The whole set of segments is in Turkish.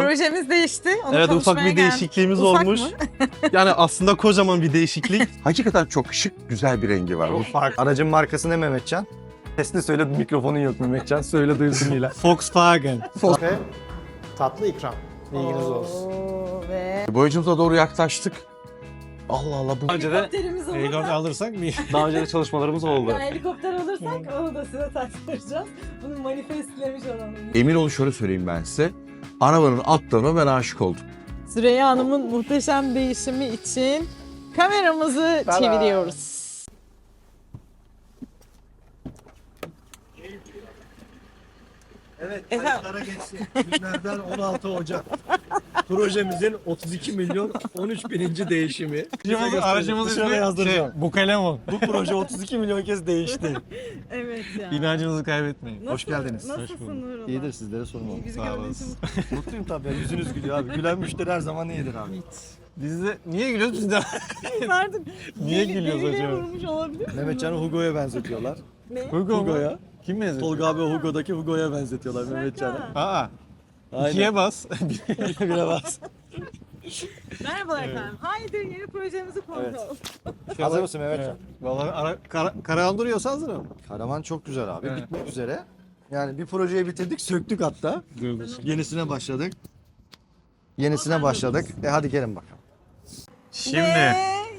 Projemiz değişti. Onu Evet ufak bir geldim. değişikliğimiz Ufak olmuş. mı? Yani aslında kocaman bir değişiklik. Hakikaten çok şık, güzel bir rengi var. Bu Aracın markası ne Mehmetcan? Sesini söyle mikrofonun yok Mehmetcan. Söyle duysun Nila. Volkswagen. Ve tatlı ikram. Bilginiz olsun. Oo, ve Boyacımıza doğru yaklaştık. Allah Allah bu Önce de helikopter alırsak bir Daha önce de çalışmalarımız oldu. yani helikopter alırsak onu da size taktıracağız. Bunu manifestlemiş olalım. emin olun şöyle söyleyeyim ben size. Arabanın attığına ben aşık oldum. Süreyya Hanım'ın muhteşem değişimi için kameramızı çeviriyoruz. Evet, kayıtlara geçsin. Günlerden 16 Ocak. Projemizin 32 milyon 13 bininci değişimi. Aracımız, aracımız ismi yazdıracağım. şey, Bukelemo. Bu proje 32 milyon kez değişti. Evet ya. İnancınızı kaybetmeyin. Hoş Nasıl- geldiniz. Nasılsın Nurullah? İyidir sizlere sormalı. Bizi Sağ olasın. Mutluyum tabii. ya, Yüzünüz gülüyor abi. Gülen müşteri her zaman iyidir abi. Biz de niye gülüyoruz biz de? Artık Niye deli- gülüyoruz deliliğe acaba? vurmuş olabilir. Mehmetcan'ı Hugo'ya benzetiyorlar. Ne? Hugo? Hugo'ya. Kim benziyor? Tolga abi Hugo'daki Hugo'ya benzetiyorlar Mehmetcan'ı. Aa, Aynen. ikiye bas. Bire bas. Merhabalar efendim. Haydi yeni projemizi konuşalım. Hazır mısın Mehmetcan? Vallahi ara, kara, karavan duruyorsa hazırım. Karavan çok güzel abi. Evet. Bitmek üzere. Yani bir projeyi bitirdik, söktük hatta. Yenisine başladık. Yenisine başladık. E hadi gelin bakalım. Ve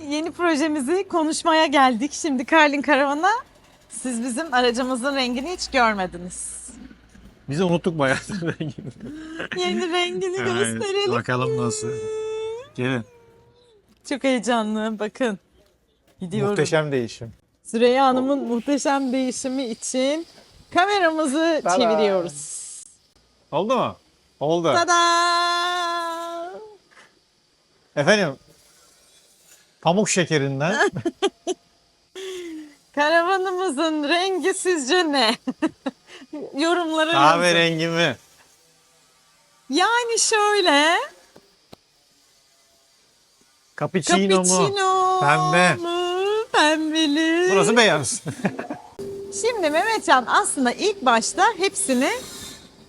yeni projemizi konuşmaya geldik. Şimdi Karlin Karavan'a siz bizim aracımızın rengini hiç görmediniz. Biz de unuttuk bayağı rengini. Yeni rengini gösterelim. Bakalım nasıl. Gelin. Çok heyecanlı bakın. Gidiyorum. Muhteşem değişim. Süreyya Hanım'ın muhteşem değişimi için kameramızı çeviriyoruz. Oldu mu? Oldu. Tada! Efendim, pamuk şekerinden Karavanımızın rengi sizce ne? Yorumları kahverengi mi? Yani şöyle. Cappuccino, mu? Cappuccino Pembe. mu? Pembeli. Burası beyaz. Şimdi Mehmetcan aslında ilk başta hepsini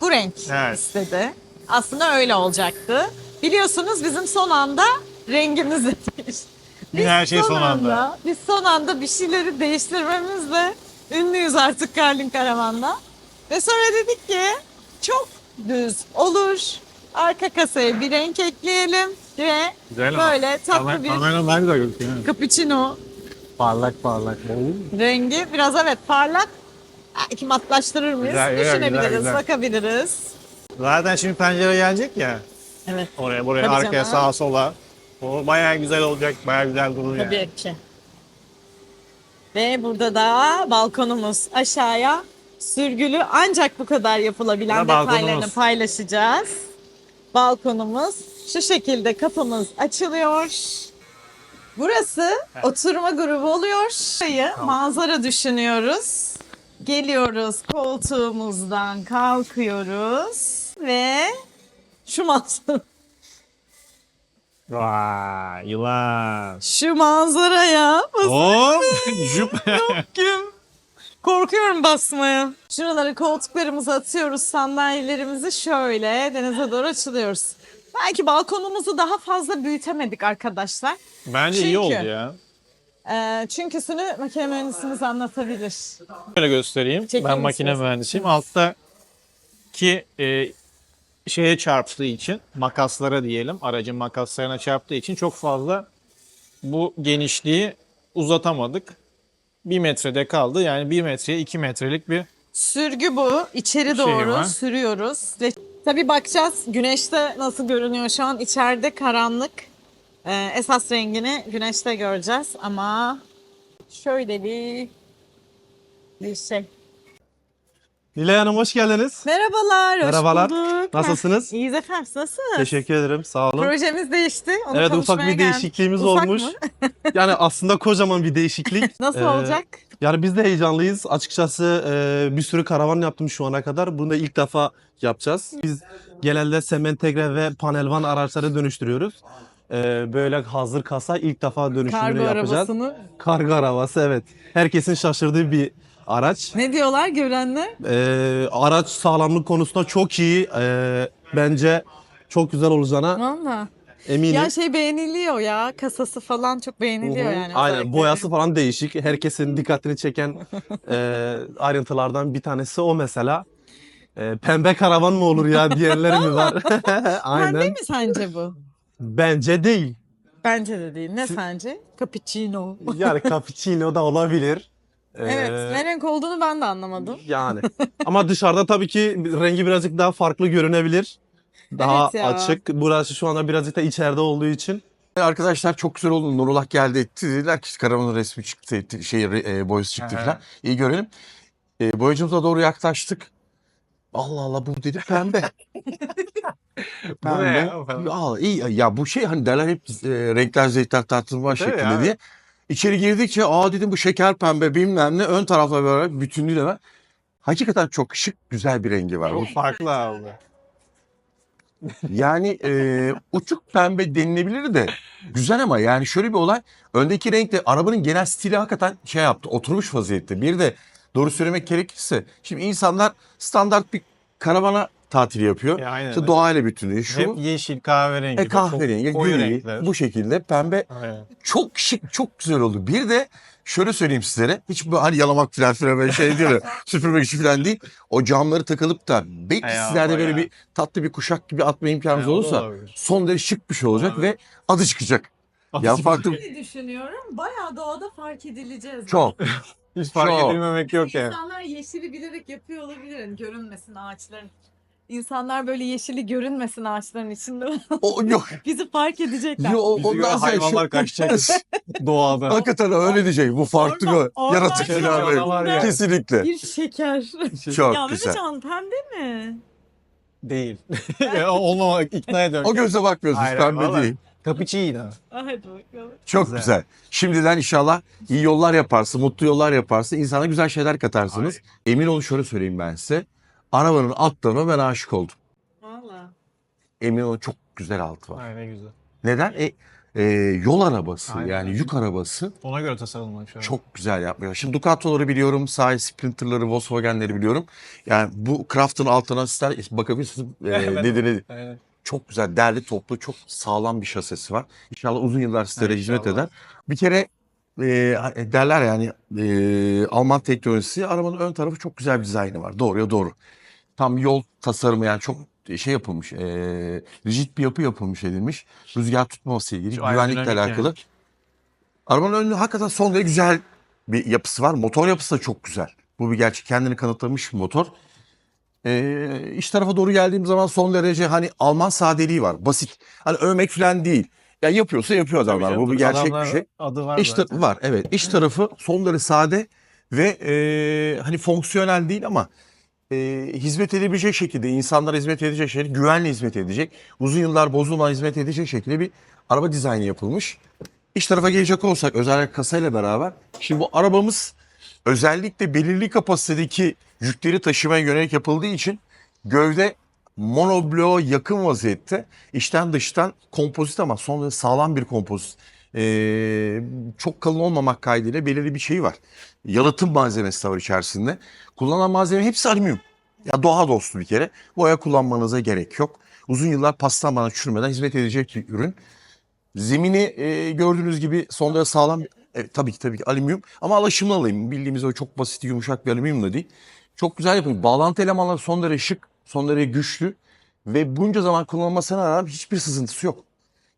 bu renk Evet. istedi. Aslında öyle olacaktı. Biliyorsunuz bizim son anda rengimiz de değişti. Yine her şey son anda. Biz son anda bir şeyleri değiştirmemizle ünlüyüz artık Karlin Karavan'da. Ve sonra dedik ki çok düz olur. Arka kasaya bir renk ekleyelim ve Güzel ama. böyle tatlı bir Kamera daha güzel gözüküyor. cappuccino Parlak parlak. rengi. Biraz evet parlak. Belki matlaştırır mıyız? Güzel, güzel, Düşünebiliriz, güzel, güzel. bakabiliriz. Zaten şimdi pencere gelecek ya. Evet. Oraya buraya Tabii arkaya canım. sağa sola. O bayağı güzel olacak. Bayağı güzel durur yani. Tabii ki. Ve burada da balkonumuz aşağıya sürgülü ancak bu kadar yapılabilen da detaylarını balkonumuz. paylaşacağız. Balkonumuz şu şekilde kapımız açılıyor. Burası oturma grubu oluyor. Burayı manzara düşünüyoruz. Geliyoruz koltuğumuzdan kalkıyoruz ve şu manzara, Vay yılan. şu manzaraya Hop. Jup. Kim? Korkuyorum basmaya. Şuraları koltuklarımızı atıyoruz, sandalyelerimizi şöyle denize doğru açılıyoruz. Belki balkonumuzu daha fazla büyütemedik arkadaşlar. Bence Çünkü- iyi oldu ya. Ee, çünküsünü makine mühendisimiz anlatabilir. Şöyle göstereyim. Çekim ben makine misiniz? mühendisiyim. Altta ki e, şeye çarptığı için makaslara diyelim aracın makaslarına çarptığı için çok fazla bu genişliği uzatamadık. Bir metrede kaldı. Yani bir metreye iki metrelik bir Sürgü bu. İçeri Şey doğru var. sürüyoruz. Ve tabii bakacağız güneşte nasıl görünüyor şu an. içeride karanlık. Ee, esas rengini güneşte göreceğiz ama şöyle bir bir şey. Nilay Hanım hoş geldiniz. Merhabalar, hoş Merhabalar. bulduk. Nasılsınız? İyiyiz efendim, siz nasılsınız? Teşekkür ederim. Sağ olun. Projemiz değişti, onu Evet ufak bir geldim. değişikliğimiz Ufak olmuş. mı? Yani aslında kocaman bir değişiklik. Nasıl Ee, olacak? Yani biz de heyecanlıyız. Açıkçası e, bir sürü karavan yaptım şu ana kadar. Bunu da ilk defa yapacağız. Biz genelde sementegre ve panelvan araçları dönüştürüyoruz. E, böyle hazır kasa ilk defa dönüşümünü Kargo yapacağız. arabasını. Kargo arabası evet. Herkesin şaşırdığı bir araç. Ne diyorlar görenler? E, araç sağlamlık konusunda çok iyi. E, bence çok güzel olacağına Valla. eminim. Ya şey beğeniliyor ya. Kasası falan çok beğeniliyor yani. Aynen özellikle. boyası falan değişik. Herkesin dikkatini çeken e, ayrıntılardan bir tanesi o mesela. E, pembe karavan mı olur ya diyenler mi var? Pembe Aynen. mi sence bu? Bence değil. Bence de değil. Ne sence? Cappuccino. Yani cappuccino da olabilir. Evet. Ne renk olduğunu ben de anlamadım. Yani. Ama dışarıda tabii ki rengi birazcık daha farklı görünebilir. Daha Evet ya. açık. Burası şu anda birazcık da içeride olduğu için. Arkadaşlar çok güzel oldu. Nurullah geldi etti. Dediler ki karavanın resmi çıktı. Etti, şey, e, boyası çıktı falan. İyi görelim. E, boyacımıza doğru yaklaştık. Allah Allah bu dedi pembe. Bu ne pembe. ya? Aa, iyi ya bu şey hani derler hep e, renkler zeytler tartılma şeklinde ya. diye. İçeri girdikçe aa dedim bu şeker pembe bilmem ne ön tarafla beraber bütünlüğüyle var. Hakikaten çok şık güzel bir rengi var. Bu Çok farklı abi. Yani e, uçuk pembe denilebilir de güzel ama yani şöyle bir olay. Öndeki renkle arabanın genel stili hakikaten şey yaptı. Oturmuş vaziyette. Bir de doğru söylemek gerekirse. Şimdi insanlar standart bir karavana tatil yapıyor. Ya aynen. İşte doğayla bütünlüğü şu. Hep yeşil kahverengi. E, kahverengi, çok gri, renkler. bu şekilde pembe Aynen. çok şık, çok güzel oldu. Bir de şöyle söyleyeyim sizlere. Hiç bu hani yalamak falan filan böyle şey değil. süpürmek işi falan değil. O camları takılıp da belki Ya, sizlerde böyle bayağı. bir tatlı bir kuşak gibi atma imkanınız Ya, olursa olabilir. son derece şık bir şey olacak Abi. ve adı çıkacak. Ya farklı Ne düşünüyorum? Bayağı doğada fark edileceğiz. çok. Hiç fark Çok. edilmemek yok yani. İnsanlar yeşili bilerek yapıyor olabilir. Yani görünmesin ağaçların. İnsanlar böyle yeşili görünmesin ağaçların içinde. O yok. Bizi fark edecekler. Yo, o- Bizi ondan sonra hayvanlar şey- kaçacak doğada. Hakikaten öyle diyecek. Bu farklı bir orman yaratık Şey yani. Kesinlikle. Bir şeker. Çok ya güzel. Mehmetcan pembe mi? Değil. olmamak ikna ediyorum. O gözle bakmıyorsunuz. Aynen, Pembe vallahi. değil. Cappuccino. Hadi bakalım. Çok Güzel. güzel. Şimdiden inşallah iyi yollar yaparsın, mutlu yollar yaparsın. insana güzel şeyler katarsınız. Emin olun şöyle söyleyeyim ben size. Arabanın altlarına ben aşık oldum. Valla. Emin olun çok güzel altı var. Ay ne güzel. Neden? E, e, yol arabası Aynen. yani yük arabası Ona göre tasarlanmış. çok güzel yapmıyor. Şimdi Ducato'ları biliyorum, sahil Sprinter'ları, Volkswagen'leri biliyorum. Yani bu Craft'ın altına ister bakabilirsiniz. E, nedeni Aynen. çok güzel, derli toplu, çok sağlam bir şasesi var. İnşallah uzun yıllar sizlere hizmet eder. Bir kere e, derler yani e, Alman teknolojisi arabanın ön tarafı çok güzel bir dizaynı var. Doğruya doğru. Tam yol tasarımı yani çok şey yapılmış. E, rigid bir yapı yapılmış edilmiş. Rüzgar tutmaması ilgili, Şu güvenlikle alakalı. yani. Arabanın önünde hakikaten son derece güzel bir yapısı var. Motor yapısı da çok güzel. Bu bir gerçek kendini kanıtlamış bir motor. Ee, iç tarafa doğru geldiğim zaman son derece hani Alman sadeliği var. Basit. Hani övmek falan değil. Ya yapıyorsa yapıyor adamlar. Tabii Bu bir canım, gerçek bir şey. Adı var İç tarafı var evet. İç tarafı son derece sade ve e, hani fonksiyonel değil ama e, hizmet edebilecek şekilde insanlara hizmet edecek şekilde güvenle hizmet edecek. Uzun yıllar bozulmadan hizmet edecek şekilde bir araba dizaynı yapılmış. İç tarafa gelecek olsak özellikle kasayla beraber şimdi bu arabamız özellikle belirli kapasitedeki yükleri taşımaya yönelik yapıldığı için gövde monobloğa yakın vaziyette içten dıştan kompozit ama son sağlam bir kompozit. Ee, çok kalın olmamak kaydıyla belirli bir şey var. Yalıtım malzemesi var içerisinde. Kullanılan malzeme hepsi alüminyum. Ya doğa dostu bir kere. Boya kullanmanıza gerek yok. Uzun yıllar paslanmadan çürümeden hizmet edecek bir ürün. Zemini e, gördüğünüz gibi son derece sağlam. Evet, tabii ki tabii ki alüminyum ama alaşımlı alayım. Bildiğimiz o çok basit yumuşak bir alüminyum da değil. Çok güzel yapılmış. Bağlantı elemanları son derece şık, son derece güçlü ve bunca zaman kullanılmasına rağmen hiçbir sızıntısı yok.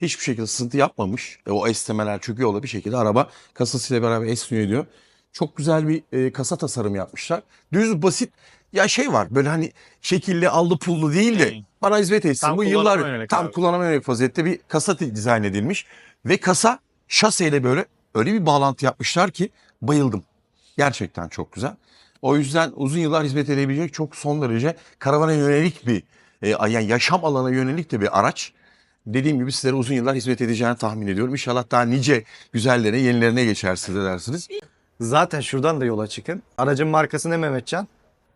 Hiçbir şekilde sızıntı yapmamış. E, o esnemeler çöküyor bir şekilde araba kasasıyla beraber esniyor diyor. Çok güzel bir e, kasa tasarımı yapmışlar. Düz basit ya şey var böyle hani şekilli allı pullu değil de bana hizmet etsin. Tam Bu yıllar tam kullanıma yönelik vaziyette bir kasa di- dizayn edilmiş. Ve kasa şaseyle böyle öyle bir bağlantı yapmışlar ki bayıldım. Gerçekten çok güzel. O yüzden uzun yıllar hizmet edebilecek çok son derece karavana yönelik bir e, yani yaşam alana yönelik de bir araç. Dediğim gibi sizlere uzun yıllar hizmet edeceğini tahmin ediyorum. İnşallah daha nice güzellerine, yenilerine geçersiniz edersiniz. Zaten şuradan da yola çıkın. Aracın markası ne Mehmetcan?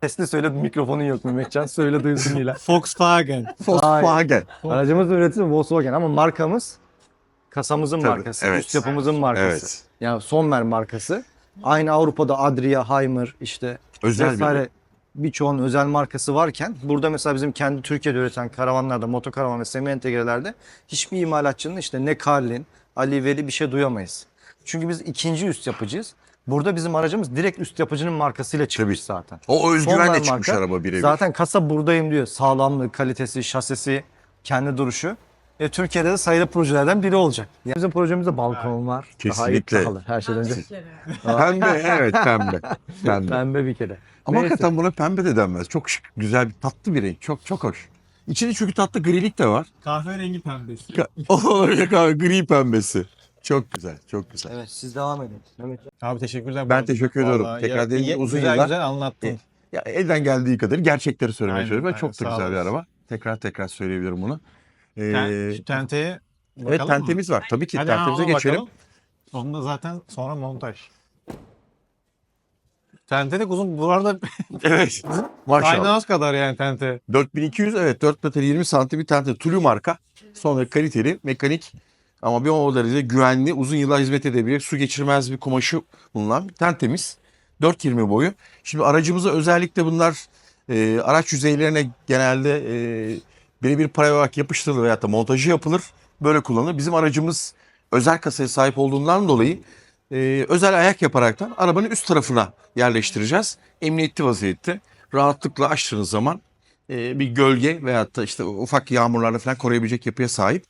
Sesli söyle mikrofonun yok Mehmetcan. Söyle duysun Nila. Volkswagen. Volkswagen. Aracımız üretimi Volkswagen ama markamız kasamızın Tabii, markası, evet. üst yapımızın markası. Evet. Yani Sonmer markası. Aynı Avrupa'da Adria, Heimer işte Özel bir vesaire birçoğunun özel markası varken burada mesela bizim kendi Türkiye'de üreten karavanlarda, motokaravan ve semi entegrelerde hiçbir imalatçının işte ne Carlin, Ali Veli bir şey duyamayız. Çünkü biz ikinci üst yapıcıyız. Burada bizim aracımız direkt üst yapıcının markasıyla çıkmış zaten. O özgüvenle Sonlar çıkmış marka. araba birebir. Zaten kasa buradayım diyor. Sağlamlığı, kalitesi, şasisi, kendi duruşu. E, Türkiye'de de sayılı projelerden biri olacak. Yani bizim projemizde balkon var. Daha iyi Kesinlikle. kalır her şeyden önce. Pembe evet pembe. pembe. Pembe bir kere. Ama Neyse. hakikaten buna pembe de denmez. Çok şık, güzel, bir tatlı bir renk. Çok çok hoş. İçinde çünkü tatlı grilik de var. Kahverengi pembesi. Olabilir abi gri pembesi. Çok güzel, çok güzel. Evet siz devam edin. Mehmet. Abi teşekkürler. Ben teşekkür ediyorum. Vallahi Tekrar ya- dediğim gibi uzun güzel yıllar- güzel anlattın. Ya elden geldiği kadar gerçekleri söylemeye Aynen, çalışıyorum. aynen. Çok da Sağ güzel bir olasın. araba. Tekrar tekrar söyleyebilirim bunu. Ee, şu tenteye bakalım evet mı? tentemiz var. Tabii ki Hadi ha, tentemize ona geçelim. bakalım. Onda zaten sonra montaj. Tente de uzun. Bu arada Evet. Maşallah. Aynaos kadar yani tente. 4200 evet 4 metre 20 santim bir tente Tulu marka. Sonra kaliteli, mekanik ama bir o derece güvenli, uzun yıllar hizmet edebilecek, su geçirmez bir kumaşı bulunan bir tentemiz. 4.20 boyu. Şimdi aracımıza özellikle bunlar e, araç yüzeylerine genelde e, birebir para olarak yapıştırılır veyahut da montajı yapılır. Böyle kullanılır. Bizim aracımız özel kasaya sahip olduğundan dolayı e, özel ayak yaparaktan arabanın üst tarafına yerleştireceğiz. Emniyetli vaziyette. Rahatlıkla açtığınız zaman e, bir gölge veyahut da işte ufak yağmurlarla falan koruyabilecek yapıya sahip.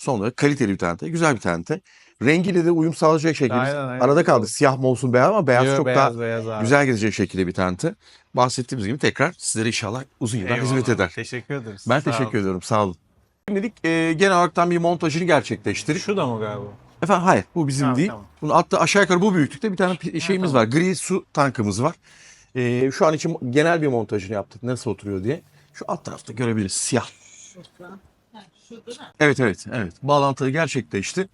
Son olarak kaliteli bir tente, güzel bir tente. Rengiyle de uyum sağlayacak şekilde. Aynen, aynen. Arada kaldı siyah mı olsun beyaz ama beyaz Yo, çok beyaz, daha beyaz abi. güzel gezecek şekilde bir tente. Bahsettiğimiz gibi tekrar sizlere inşallah uzun yıllar Eyvallah. hizmet eder. Teşekkür ederiz. Ben Sağ teşekkür ol. ediyorum sağ olun. Şimdilik e, genel olarak bir montajını gerçekleştirip Şu da mı galiba? Efendim hayır bu bizim Tamam, değil. tamam. Bunun hatta aşağı yukarı bu büyüklükte bir tane şeyimiz var. Gri su tankımız var. Ee, şu an için genel bir montajını yaptık. Nasıl oturuyor diye. Şu alt tarafta görebiliriz siyah. Evet evet evet. Bağlantı gerçekleşti.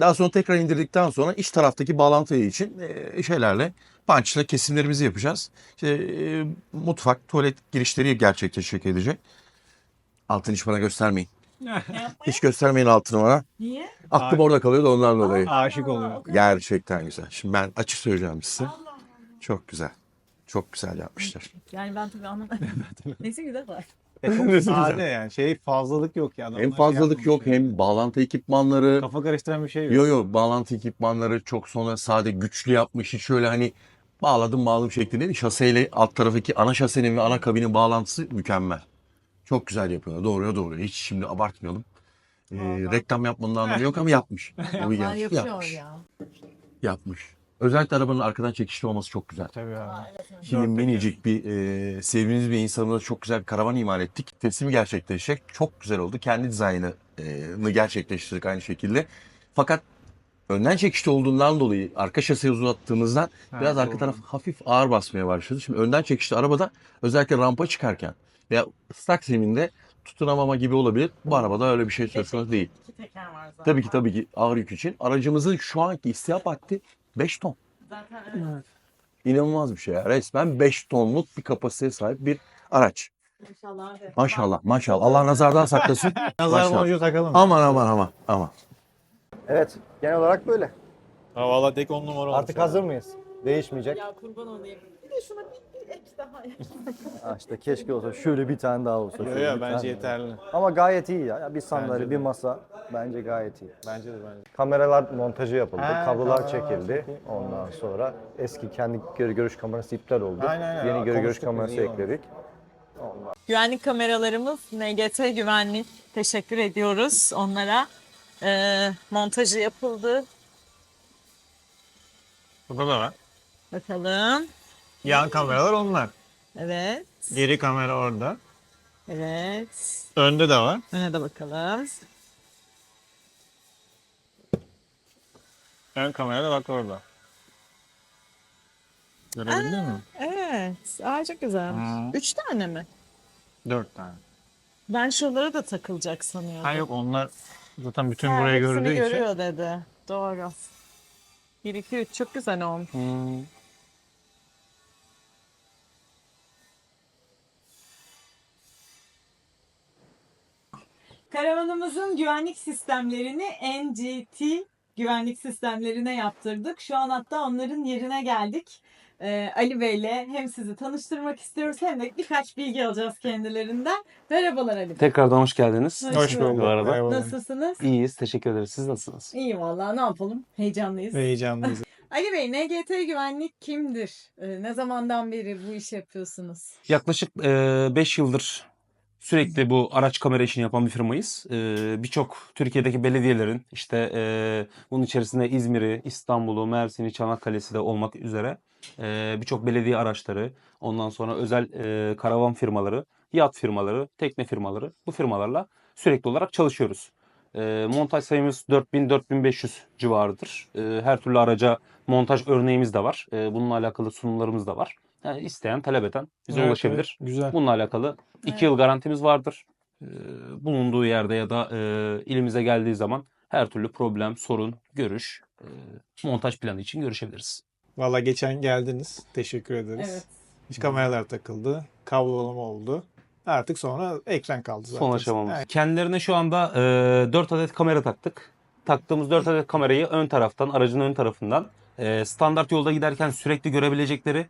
Daha sonra tekrar indirdikten sonra iç taraftaki bağlantı için e, şeylerle punchla kesimlerimizi yapacağız. İşte e, mutfak, tuvalet girişleri gerçekleşecek edecek. Altını hiç bana göstermeyin. Hiç göstermeyin altını bana. Niye? Aklım orada kalıyor da ondan dolayı. Aşık oluyor. Gerçekten güzel. Şimdi ben açık söyleyeceğim size. Çok güzel. Çok güzel yapmışlar. Yani ben tabii anlamadım. Neyse güzel var. E, çok sade yani. Şey fazlalık yok ya. Hem Adamlar fazlalık şey yok hem bağlantı ekipmanları. Kafa karıştıran bir şey yok. Yo yo bağlantı ekipmanları çok sonra sade güçlü yapmış. Hiç şöyle hani bağladım bağladım şeklinde değil. Şaseyle alt taraftaki ana şasenin ve ana kabinin bağlantısı mükemmel. Çok güzel yapıyorlar. Doğruya doğru. Hiç şimdi abartmayalım. Ee, reklam yapmanın anlamı yok ama yapmış. Yapmış. yapıyor yapmış. ya. Yapmış. Özellikle arabanın arkadan çekişli olması çok güzel. Tabii abi. Şimdi Dört minicik bir e, sevdiğimiz bir insanımıza çok güzel bir karavan imal ettik. Teslimi gerçekleşecek. Çok güzel oldu. Kendi dizaynını gerçekleştirdik aynı şekilde. Fakat önden çekişli olduğundan dolayı arka şaseyi uzattığımızdan Ha, biraz arka doğru. taraf hafif ağır basmaya başladı. Şimdi önden çekişli arabada özellikle rampa çıkarken veya ıslak zeminde tutunamama gibi olabilir. Bu arabada öyle bir şey söz konusu değil. İki teker var zaten. Tabii ki tabii ki ağır yük için. Aracımızın şu anki istihap haddi 5 ton. Zaten evet. İnanılmaz bir şey ya. Resmen 5 tonluk bir kapasiteye sahip bir araç. Maşallah abi. Maşallah maşallah. Allah nazardan saklasın. Nazar boncuğu takalım. Aman aman aman aman. Evet genel olarak böyle. Ha valla tek on numara olmuş. Artık ya. hazır mıyız? Değişmeyecek. Ya kurban olayım. Bir de şuna bir, daha. Ha işte keşke olsa şöyle bir tane daha olsa. Yo şöyle yo bir bence tane. yeterli. Ama gayet iyi ya. Ya Bir sandalye, Bence bir masa bence gayet iyi. Bence de bence. Kameralar montajı yapıldı, Ha, kablolar kameralar çekildi. çok iyi. Ondan sonra eski kendi geri görüş kamerası iptal oldu. Aynen, aynen. Yeni geri görüş konuştuk biz, kamerası iyi ekledik. Güvenlik kameralarımız NGT Güvenlik. Teşekkür ediyoruz onlara. Ee, montajı yapıldı. Burada da var. Bakalım. Yan kameralar onlar. Evet. Geri kamera orada. Evet. Önde de var. Öne de bakalım. Ön kamera da bak orada. Görebildin mi? Evet. Aa, çok güzelmiş. Hı. Üç tane mi? Dört tane. Ben şuralara da takılacak sanıyordum. Ha yok onlar zaten bütün Ha, burayı hepsini gördüğü için. görüyor dedi. Doğru. 1, 2, 3 çok güzel olmuş. Hmm. Karavanımızın güvenlik sistemlerini NGT güvenlik sistemlerine yaptırdık. Şu an hatta onların yerine geldik. e, Ali Bey'le hem sizi tanıştırmak istiyoruz hem de birkaç bilgi alacağız kendilerinden. Merhabalar Ali Bey. Tekrardan hoş geldiniz. Hoş Hoş bulduk. Bu arada. Nasılsınız? İyiyiz, teşekkür ederiz. Siz nasılsınız? İyi vallahi ne yapalım? Heyecanlıyız. Heyecanlıyız. Ali Bey, NGT Güvenlik kimdir? E, ne zamandan beri bu işi yapıyorsunuz? Yaklaşık 5 yıldır sürekli bu araç kamera işini yapan bir firmayız. E, Birçok Türkiye'deki belediyelerin işte e, bunun içerisinde İzmir'i, İstanbul'u, Mersin'i, Çanakkale'si de olmak üzere e, birçok belediye araçları, ondan sonra özel e, karavan firmaları, yat firmaları, tekne firmaları bu firmalarla sürekli olarak çalışıyoruz. E, montaj sayımız 4000-4500 civarıdır. E, her türlü araca montaj örneğimiz de var. E, bununla alakalı sunumlarımız da var. Yani isteyen, talep eden bize Evet, ulaşabilir. evet, Güzel. Bununla alakalı 2 Evet. yıl garantimiz vardır. E, bulunduğu yerde ya da e, ilimize geldiği zaman her türlü problem, sorun, görüş, e, montaj planı için görüşebiliriz. Valla geçen geldiniz. Teşekkür ederiz. Evet. Hiç kameralar takıldı. Kablolama oldu. Artık sonra ekran kaldı zaten. Son aşamamız. Yani Kendilerine şu anda e, 4 adet kamera taktık. Taktığımız 4 adet kamerayı ön taraftan, aracın ön tarafından e, standart yolda giderken sürekli görebilecekleri,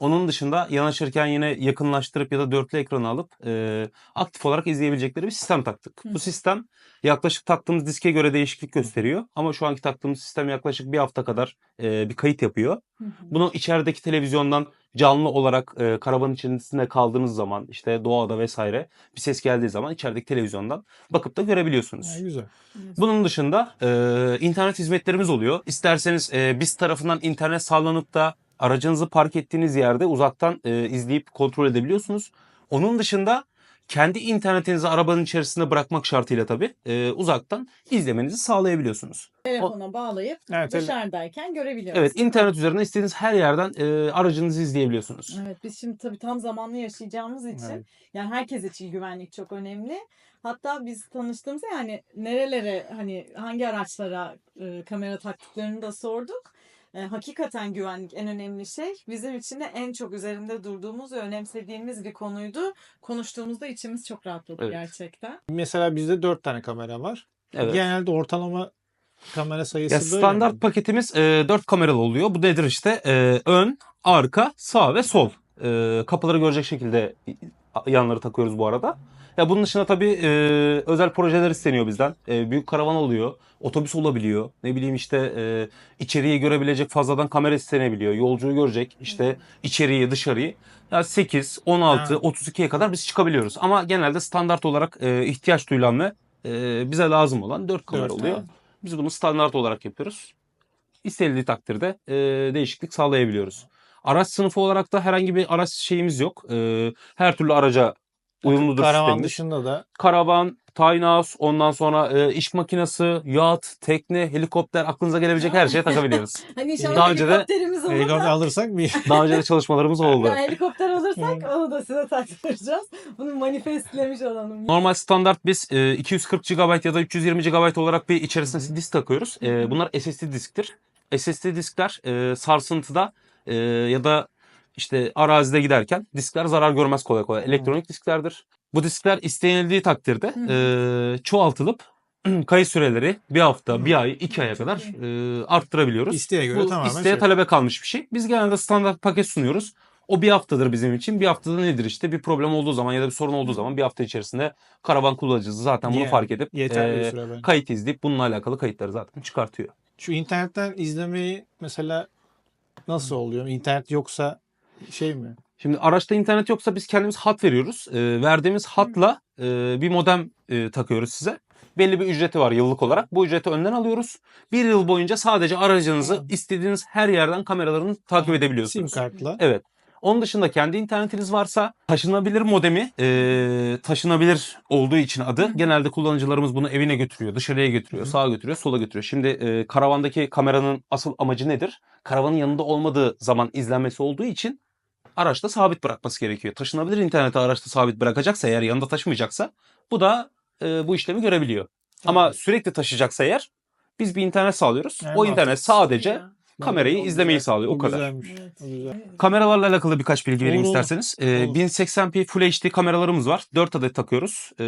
onun dışında yanaşırken yine yakınlaştırıp ya da dörtlü ekranı alıp e, aktif olarak izleyebilecekleri bir sistem taktık. Hı. Bu sistem yaklaşık taktığımız diske göre değişiklik gösteriyor. Ama şu anki taktığımız sistem yaklaşık bir hafta kadar e, bir kayıt yapıyor. Hı hı. Bunu içerideki televizyondan canlı olarak e, karavanın içerisinde kaldığınız zaman işte doğada vesaire bir ses geldiği zaman içerideki televizyondan bakıp da görebiliyorsunuz. yani güzel. Bunun dışında e, internet hizmetlerimiz oluyor. İsterseniz e, biz tarafından internet sağlanıp da aracınızı park ettiğiniz yerde uzaktan e, izleyip kontrol edebiliyorsunuz. Onun dışında kendi internetinizi arabanın içerisinde bırakmak şartıyla tabii e, uzaktan izlemenizi sağlayabiliyorsunuz. Telefona bağlayıp Evet, dışarıdayken görebiliyoruz. Evet internet üzerinden istediğiniz her yerden e, aracınızı izleyebiliyorsunuz. Evet biz şimdi tabii tam zamanlı yaşayacağımız için Evet. yani herkes için güvenlik çok önemli. Hatta biz tanıştığımızda yani nerelere hani hangi araçlara e, kamera taktıklarını da sorduk. E, hakikaten güvenlik en önemli şey. Bizim için de en çok üzerinde durduğumuz ve önemsediğimiz bir konuydu. Konuştuğumuzda içimiz çok rahatladı Evet. gerçekten. Mesela bizde 4 tane kamera var. Evet. Genelde ortalama kamera sayısı Ya böyle standart mi? paketimiz e, 4 kameralı oluyor. Bu nedir işte? E, ön, arka, sağ ve sol. E, kapıları görecek şekilde yanları takıyoruz bu arada. Ya bunun dışında tabii e, özel projeler isteniyor bizden. E, büyük karavan oluyor, otobüs olabiliyor. Ne bileyim işte e, içeriği görebilecek fazladan kamera istenebiliyor. Yolcuyu görecek işte içeriği, dışarıyı. Ya 8, 16, Ha. 32'ye kadar biz çıkabiliyoruz. Ama genelde standart olarak e, ihtiyaç duyulan ve e, bize lazım olan 4 kamera Dört, oluyor. evet. Biz bunu standart olarak yapıyoruz. İstenildiği takdirde e, değişiklik sağlayabiliyoruz. Araç sınıfı olarak da herhangi bir araç şeyimiz yok. E, her türlü araca uyumludur Karavan sistemimiz. dışında da Karavan, tiny house, ondan sonra e, iş makinesi, yat, tekne, helikopter aklınıza gelebilecek her şeye takabiliyoruz. Hani inşallah Daha önce de helikopterimiz olur helikopter da alırsak bir Daha önce de çalışmalarımız oldu. yani helikopter alırsak onu da size taktıracağız. Bunu manifestlemiş olalım. Normal standart biz e, 240 GB ya da 320 GB olarak bir içerisine disk takıyoruz. E, bunlar SSD disktir. SSD diskler e, sarsıntıda e, ya da işte arazide giderken diskler zarar görmez kolay kolay. Elektronik disklerdir. Bu diskler istenildiği takdirde e, çoğaltılıp kayıt süreleri bir hafta, bir ay, iki aya kadar e, arttırabiliyoruz. isteğe göre Bu tamamen isteğe şey. talebe kalmış bir şey. Biz genelde standart paket sunuyoruz. O bir haftadır bizim için. Bir haftada nedir işte bir problem olduğu zaman ya da bir sorun olduğu zaman bir hafta içerisinde karavan kullanıcısı zaten bunu Yani fark edip yeterli bir e, süre bence. kayıt izleyip bununla alakalı kayıtları zaten çıkartıyor. Şu internetten izlemeyi mesela nasıl oluyor? İnternet yoksa şey mi? Şimdi araçta internet yoksa biz kendimiz hat veriyoruz. E, verdiğimiz hatla e, bir modem e, takıyoruz size. Belli bir ücreti var yıllık olarak. Bu ücreti önden alıyoruz. Bir yıl boyunca sadece aracınızı istediğiniz her yerden kameralarını takip Sim edebiliyorsunuz. kartla. Evet. Onun dışında kendi internetiniz varsa taşınabilir modemi e, taşınabilir olduğu için adı genelde kullanıcılarımız bunu evine götürüyor, dışarıya götürüyor, sağa götürüyor, sola götürüyor. Şimdi e, karavandaki kameranın asıl amacı nedir? Karavanın yanında olmadığı zaman izlenmesi olduğu için araçta sabit bırakması gerekiyor. Taşınabilir interneti araçta sabit bırakacaksa eğer yanında taşımayacaksa bu da e, bu işlemi görebiliyor. Ama sürekli taşıyacaksa eğer biz bir internet sağlıyoruz. Yani o internet sadece Ben- kamerayı o izlemeyi güzel, sağlıyor. O, kadar. Güzelmiş. Evet. O güzel. Kameralarla alakalı birkaç bilgi vereyim Olur, isterseniz. Ee, Olur. 1080p Full HD kameralarımız var. 4 adet takıyoruz. Ee,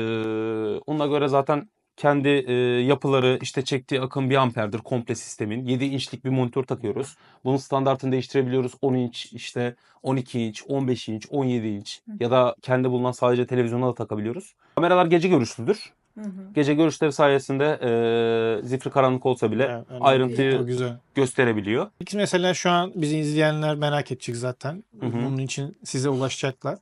onunla göre zaten kendi e, yapıları işte çektiği akım 1 amperdir komple sistemin. 7 inçlik bir monitör takıyoruz. Bunun standartını değiştirebiliyoruz. 10 inç, işte 12 inç, 15 inç, 17 inç ya da kendi bulunan sadece televizyona da takabiliyoruz. Kameralar gece görüşlüdür. Hı hı. Gece görüşleri sayesinde e, zifri karanlık olsa bile önemli. ayrıntıyı Çok güzel. gösterebiliyor. Peki mesela şu an bizi izleyenler merak edecek zaten. Hı hı. Bunun için size ulaşacaklar.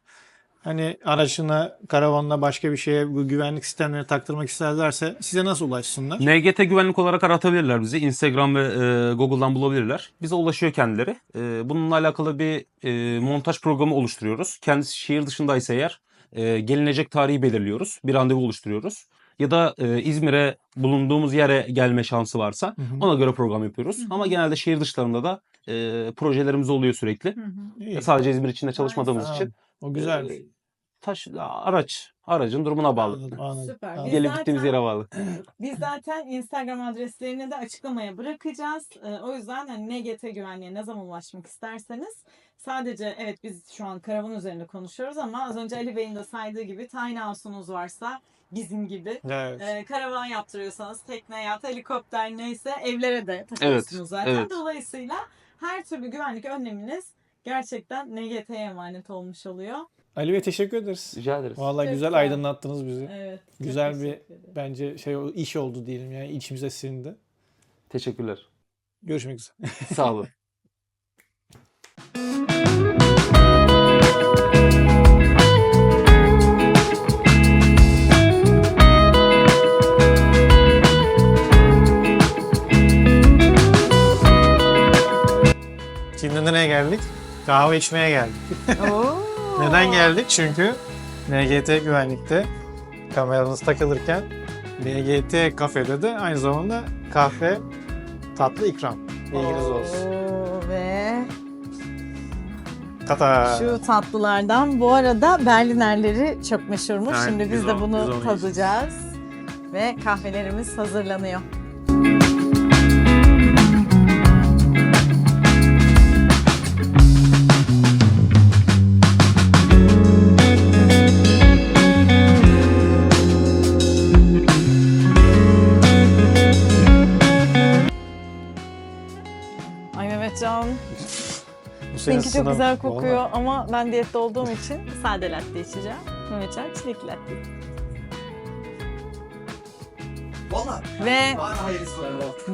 Hani aracına, karavanına başka bir şeye bu güvenlik sistemlerini taktırmak isterlerse size nasıl ulaşsınlar? NGT güvenlik olarak aratabilirler bizi. Instagram ve e, Google'dan bulabilirler. Bize ulaşıyor kendileri. E, bununla alakalı bir e, montaj programı oluşturuyoruz. Kendisi şehir dışındaysa eğer e, gelinecek tarihi belirliyoruz. Bir randevu oluşturuyoruz. Ya da e, İzmir'e bulunduğumuz yere gelme şansı varsa Hı hı. ona göre program yapıyoruz. Ama genelde şehir dışlarında da e, projelerimiz oluyor sürekli. Hı hı. İyi. Sadece İzmir içinde çalışmadığımız Tamam. için. O güzel. e, taş, araç, aracın durumuna bağlı. Anladım, anladım. Süper. Biz Gelip zaten- gittiğimiz yere bağlı. Biz zaten Instagram adreslerini de açıklamaya bırakacağız. Ee, o yüzden hani NGT güvenliğe ne zaman ulaşmak isterseniz sadece evet biz şu an karavan üzerinde konuşuyoruz ama az önce Ali Bey'in de saydığı gibi tiny house'unuz varsa bizim gibi Evet. e, karavan yaptırıyorsanız tekne ya da helikopter neyse evlere de takıyorsunuz Evet, zaten. evet. Dolayısıyla her türlü güvenlik önleminiz gerçekten NGT'ye emanet olmuş oluyor. Ali Bey teşekkür ederiz. Rica ederiz. Vallahi Çok güzel aydınlattınız bizi. Evet. Güzel bir bence şey iş oldu diyelim yani içimize sindi. Teşekkürler. Görüşmek üzere. Sağ olun. Şimdi nereye geldik? Kahve içmeye geldik. Neden geldik? Çünkü NGT güvenlikte kameranız takılırken NGT kafede de aynı zamanda kahve tatlı ikram. Bilginiz olsun. Oo, ve Tata. Şu tatlılardan bu arada Berlinerleri çok meşhurmuş. Evet, Şimdi biz biz de onu- biz bunu yiyeceğiz. tadacağız. Ve kahvelerimiz hazırlanıyor. senin çok güzel kokuyor Vallahi. ama ben diyette olduğum için sade latte içeceğim. Mehmet Can çilek latte. Valla. Ve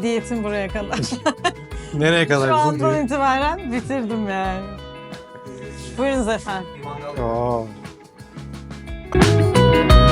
diyetim buraya kadar. Nereye kadar? Şu bu andan diye. itibaren bitirdim yani. Buyurunuz efendim. Bir